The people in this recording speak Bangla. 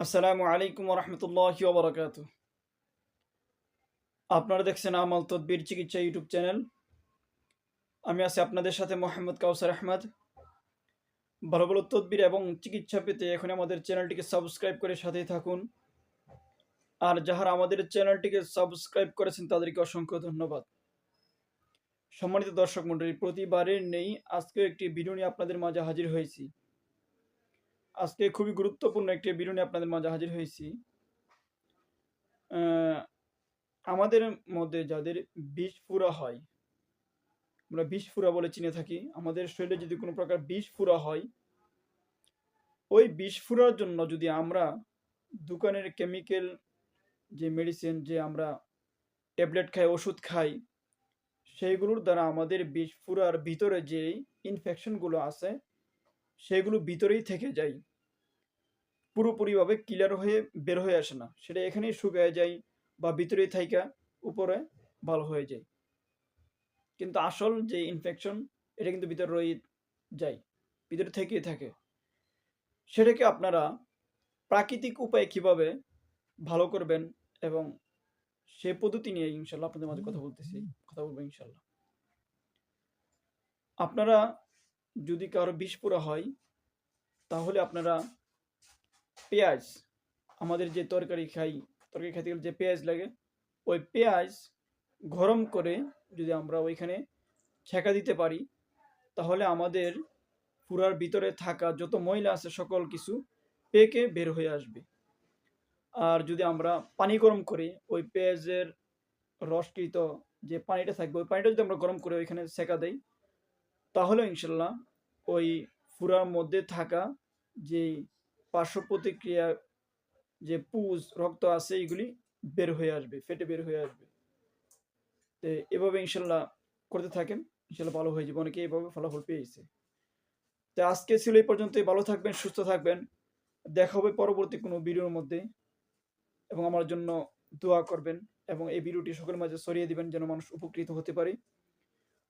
আসসালামু আলাইকুম রহমতুল্লাহ ওবরাকাত। আপনারা দেখছেন আমল তদবির চিকিৎসা ইউটিউব চ্যানেল। আমি আছি আপনাদের সাথে মোহাম্মদ কাউসার আহমদ। ভালো ভালো তদবির এবং চিকিৎসা পেতে এখন আমাদের চ্যানেলটিকে সাবস্ক্রাইব করে সাথেই থাকুন। আর যাহারা আমাদের চ্যানেলটিকে সাবস্ক্রাইব করেছেন তাদেরকে অসংখ্য ধন্যবাদ। সম্মানিত দর্শক মণ্ডলী, প্রতিবারের নেই আজকে একটি ভিডিও নিয়ে আপনাদের মাঝে হাজির হয়েছি। আজকে খুবই গুরুত্বপূর্ণ একটি ভিডিও আপনাদের মাঝে হাজির হয়েছি। আমাদের মধ্যে যাদের বিষ ফুরা হয়, আমরা বিষ ফুরা বলে চিনে থাকি, আমাদের শরীরে যদি কোনো প্রকার বিষ ফুরা হয়, ওই বিষ ফুরার জন্য যদি আমরা দোকানের কেমিক্যাল যে মেডিসিন যে আমরা ট্যাবলেট খাই, ওষুধ খাই, সেইগুলোর দ্বারা আমাদের বিষ ফুরার ভিতরে যে ইনফেকশনগুলো আছে সেগুলো ভিতরেই থেকে যায়। পুরোপুরিভাবে ক্লিয়ার হয়ে বের হয়ে আসে না। সেটা এখানেই শুকিয়ে যায় বা ভিতরেই থাইকা উপরে ভালো হয়ে যায়। কিন্তু আসল যে ইনফেকশন এটা কিন্তু ভিতরে রয়ে যায়, ভিতরে থেকেই থাকে। সেটাকে আপনারা প্রাকৃতিক উপায়ে কীভাবে ভালো করবেন এবং সে পদ্ধতি নিয়ে ইনশাল্লাহ আপনাদের মাঝে কথা বলতেছি, কথা বলব ইনশাল্লাহ। আপনারা যদি কারও বিষ পোড়া হয়, তাহলে আপনারা পেঁয়াজ, আমাদের যে তরকারি খাই, তরকারি খাইতে গেলে যে পেঁয়াজ লাগে, ওই পেঁয়াজ গরম করে যদি আমরা ওইখানে ছেঁকা দিতে পারি, তাহলে আমাদের পুরার ভিতরে থাকা যত ময়লা আছে, সকল কিছু পেকে বের হয়ে আসবে। আর যদি আমরা পানি গরম করে ওই পেঁয়াজের রসকৃত যে পানিটা থাকবে, ওই পানিটা যদি আমরা গরম করে ওইখানে সেকা দেই তাহলে ইনশাল্লাহ ওই ফুরার মধ্যে থাকা যে পার্শ্ব প্রতিক্রিয়া যে পুজ, রক্ত আছে, এগুলি বের হয়ে আসবে, ফেটে বের হয়ে আসবে। তো এভাবে ইনশাল্লাহ করতে থাকেন ইনশাল্লাহ ভালো হয়ে যাবে। অনেকে এভাবে ফলাফল পেয়েছে। তো আজকে ছিল এই পর্যন্তই। ভালো থাকবেন, সুস্থ থাকবেন। দেখা হবে পরবর্তী কোনো ভিডিওর মধ্যে। এবং আমার জন্য দোয়া করবেন এবং এই ভিডিওটি সকলের মাঝে ছড়িয়ে দিবেন যেন মানুষ উপকৃত হতে পারে।